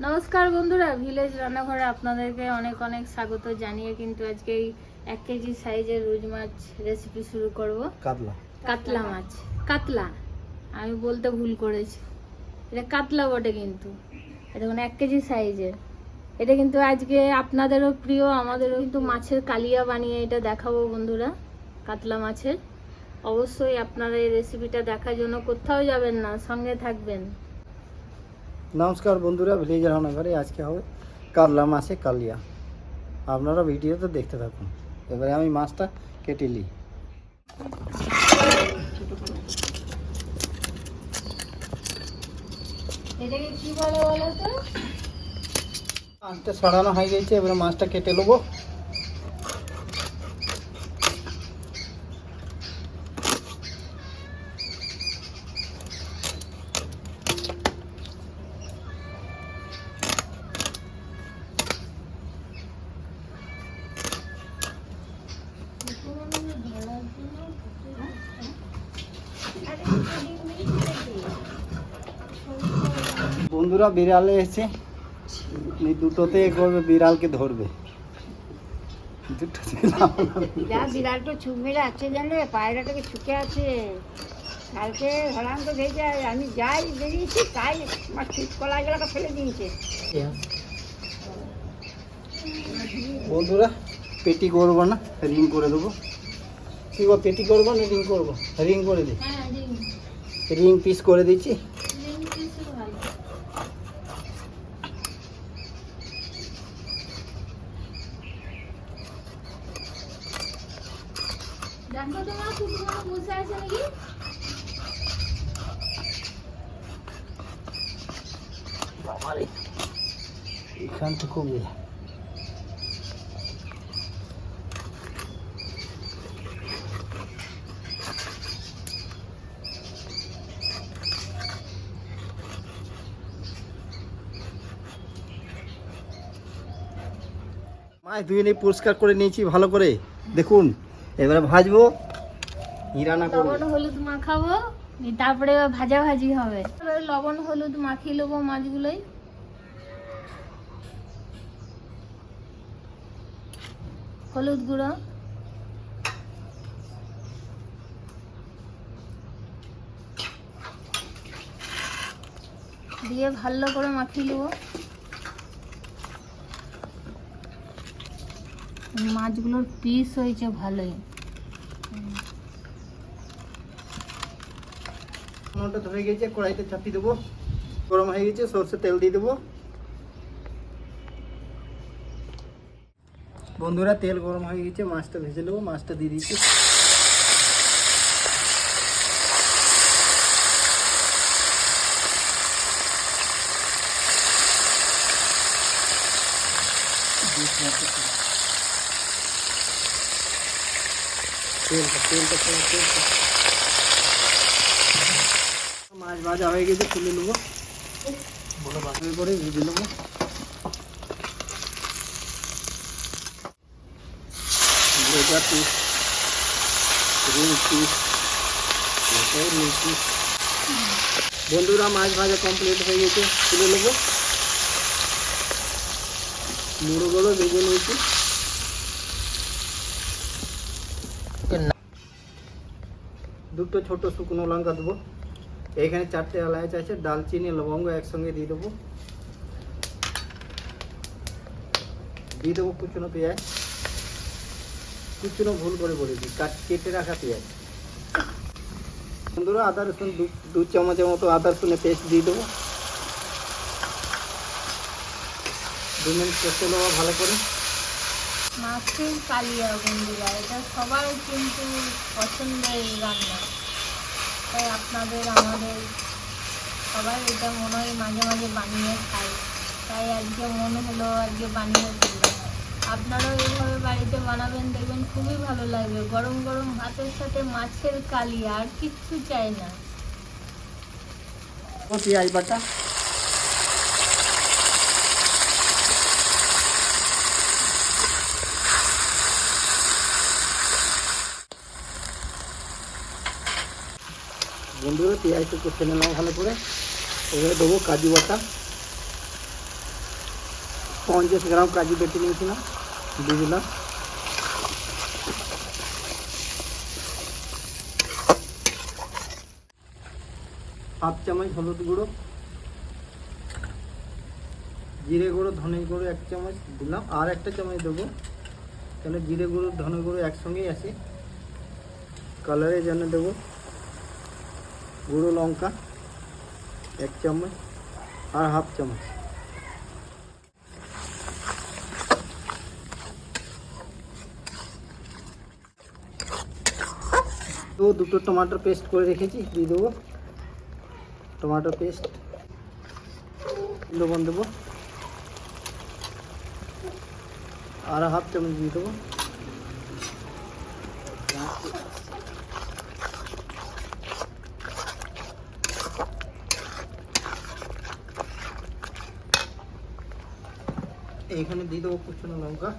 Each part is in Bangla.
নমস্কার বন্ধুরা ভিলেজ রান্নাঘরে আপনাদেরকে অনেক অনেক স্বাগত জানিয়ে কিন্তু আজকে এই এক কেজি সাইজের রুই মাছ রেসিপি শুরু করব। কাতলা। কাতলা মাছ। কাতলা। আমি বলতে ভুল করেছি। এটা কাতলা বটে কিন্তু। এটা মানে এক কেজি সাইজের। এটা কিন্তু আজকে আপনাদেরও প্রিয় আমাদেরও কিন্তু মাছের কালিয়া বানিয়ে এটা দেখাবো বন্ধুরা কাতলা মাছের। অবশ্যই আপনারা এই রেসিপিটা দেখার জন্য কোথাও যাবেন না সঙ্গে থাকবেন। নমস্কার বন্ধুরা ভিলেজ রান্নাঘরে আজকে হবে কাতলা মাছে কালিয়া। আপনারা ভিডিওতে দেখতে থাকুন। এবারে আমি মাছটা কেটে নিই। মাছটা ছড়ানো হয়ে গেছে এবারে মাছটা কেটে নেব। বন্ধুরা বিড়ালে এসে এই দুটোতে করবে বিড়ালকে ধরবে। দুটোতে যা বিড়ালটা ছুপ মেরে আছে জানলে পায়রাটাকে ছুকে আছে। কালকে হলাম তো ভেজে আমি যাই বেরিয়েছি তাই আমার ঠিক কলাগুলোকে ফেলে দিয়েছে। বন্ধুরা পেটি করব না রিং করে দেবো। কি গো পেটি করব না রিং করব? রিং করে দিই হ্যাঁ রিং। রিং পিস করে দিচ্ছি রিং পিসও ভালো দেখো তোমার কুকুর বসে আছে নাকি? বাবারে। এখান থেকে খুব। মাছ ধুয়ে পরিষ্কার করে নিয়েছি ভালো করে। দেখুন। এবারে ভাজবো। হিরানা করব? লবণ, হলুদ মাখাবো। তারপরে ভাজা ভাজি হবে। লবণ, হলুদ মাখিয়ে নেব মাছগুলোই। হলুদ গুঁড়ো। দিয়ে ভালো করে মাখিয়ে নেব। মাছগুলোর পিস হয়েছে ভালোই। মনটা ধরে গেছে, কড়াইতে চাপিয়ে দেবো। গরম হয়ে গেছে, সর্ষে তেল দিয়ে দেবো। বন্ধুরা, তেল গরম হয়ে গেছে, মাছটা ভেজে নেব, মাছটা দিয়ে দিচ্ছি। তেলটা তেলটা তেলটা তেলটা মাছ ভাজা হয়ে গেছে তুলে নেব বড় বাসনের করে ভেজে নেব ব্রেজার পিস রিং পিস এটাই রিং পিস বন্ধুরা মাছ ভাজা কমপ্লিট হয়ে গেছে তুলে নেব মুড়োগুলো ভেজে নিয়েছি দুটো ছোট শুকনো লঙ্কা দেবো। এখানে চারটে এলাচ আছে দালচিনি লবঙ্গ একসঙ্গে দিয়ে দেবো। দিয়ে দেবো কুচনো পেঁয়াজ। কুচনো ভুল করে বলেছি, কাট, কেটে রাখা পেঁয়াজ। বন্ধুরা, আদা রসুন দু দু চামচের মতো আদা রসুনের পেস্ট দিয়ে দেবো। দু মিনিট কষে নেব ভালো করে। মাছের কালিয়া বন্ধুরা, এটা সবার কিন্তু পছন্দের রান্না। তাই আপনাদের, আমাদের সবাই এটা মনে হয় মাঝে মাঝে বানিয়ে খাই। তাই আজকে মনে হলো আজকে বানিয়ে দিলাম আপনারাও এইভাবে বাড়িতে বানাবেন, দেখবেন খুবই ভালো লাগবে। গরম গরম ভাতের সাথে মাছের কালিয়া আর কিচ্ছু চাই না। পেঁয়াজ বাটা। বন্ধুরা পেঁয়াজটা কষে নিলাম ভালো করে। এবারে দেবো কাজু বাটা। পঞ্চাশ গ্রাম কাজু বেটে নিয়েছিলাম, দিয়ে হাফ চামচ হলুদ গুঁড়ো, জিরে গুঁড়ো, ধনে গুঁড়ো এক চামচ দিলাম। আর একটা চামচ দেবো, কেন জিরে গুঁড়ো, ধনে গুঁড়ো একসঙ্গেই আছে। কালারের জন্য দেবো। গুঁড়ো লঙ্কা, এক চামচ আর হাফ চামচ। তো দুটো টমাটো পেস্ট করে রেখেছি, দিয়ে দেবো। টমাটো পেস্ট, লবণ দেবো। আর হাফ চামচ দিয়ে দেবো। এইখানে দিয়ে দেবো কুচনো লঙ্কা।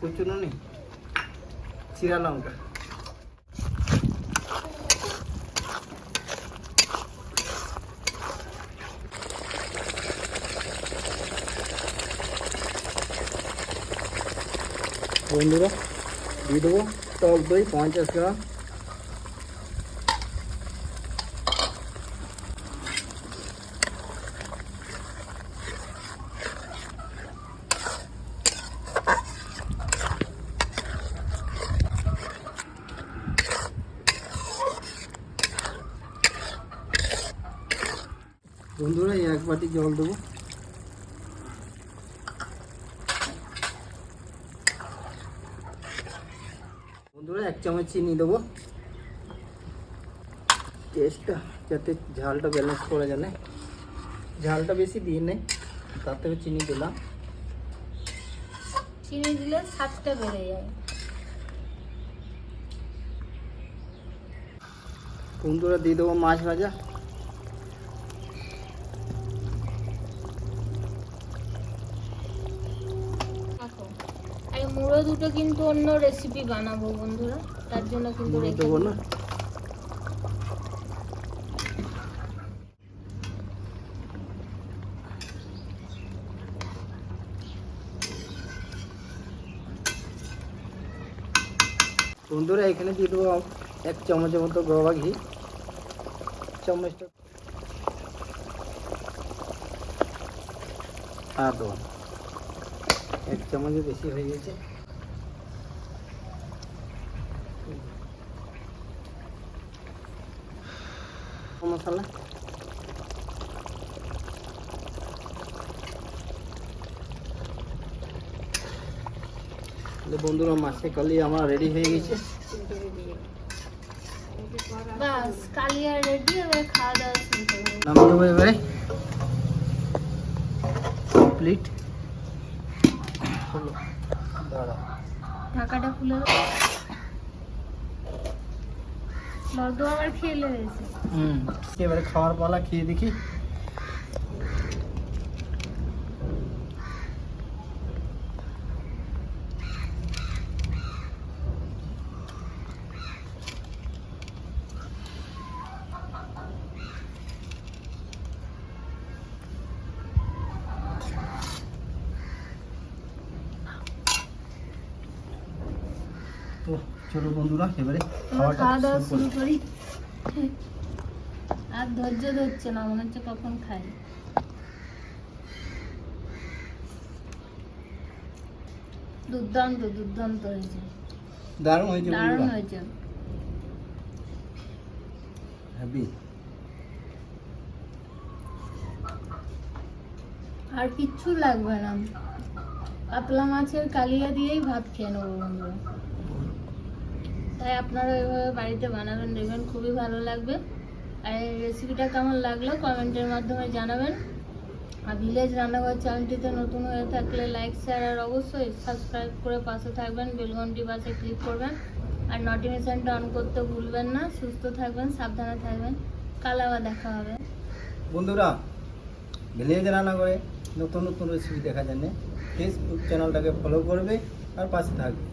কুচনো নেই, চিরা লঙ্কা। বন্ধুরা, দিয়ে দেবো টক দই পঞ্চাশ গ্রাম বন্ধুরা এই এক বাটি জল দেবো। বন্ধুরা এক চামচ চিনি দেবো। টেস্টটা যাতে ঝালটা ব্যালেন্স করা জানে ঝালটা বেশি দিয়ে নেই তার থেকে চিনি দিলাম। চিনি দিলে স্বাদটা বেড়ে যায়। বন্ধুরা দিয়ে দেবো মাছ ভাজা। দুটো কিন্তু অন্য রেসিপি বানাবো বন্ধুরা। তার জন্য কিন্তু রেখে না। বন্ধুরা এখানে দিয়ে দেবো এক চামচের মতো গবা ঘি। চামচটা আর দেবো এক চামচে বেশি হয়ে গেছে। মশলা বন্ধুরা মাছে কালি আমার রেডি হয়ে গেছে। বাস কালিয়া রেডি এবার খাওয়া দাওয়া শুরু করব। নামিয়ে দেবো এবারে। কমপ্লিট হলো। দাঁড়া ঢাকাটা খুলে লেগেছে। হুম এবারে খাওয়ার পালা খেয়ে দেখি তো চলো বন্ধুরা এবারে খাওয়াটা শুরু শুরু করি। করি। আর ধৈর্য ধরছে না মনে হচ্ছে কখন খাই। দুর্দান্ত দুর্দান্ত হয়েছে। দারুণ হয়েছে দারুণ হয়েছে। হ্যাপি আর কিচ্ছু লাগবে না। কাতলা মাছের কালিয়া দিয়েই ভাত খেয়ে নেব বন্ধুরা। তাই আপনারা এভাবে বাড়িতে বানাবেন, দেখবেন খুবই ভালো লাগবে। আর এই রেসিপিটা কেমন লাগল কমেন্টের মাধ্যমে জানাবেন। আর ভিলেজ রান্নাঘর চ্যানেলটিতে নতুন হয়ে থাকলে লাইক শেয়ার আর অবশ্যই সাবস্ক্রাইব করে পাশে থাকবেন বেলঘন্টি পাশে ক্লিক করবেন। আর নোটিফিকেশানটা অন করতে ভুলবেন না, সুস্থ থাকবেন, সাবধানে থাকবেন। কাল আবার দেখা হবে। বন্ধুরা ভিলেজ রান্নাঘরে নতুন নতুন রেসিপি দেখার জন্য ফেসবুক চ্যানেলটাকে ফলো করবে আর পাশে থাকবে।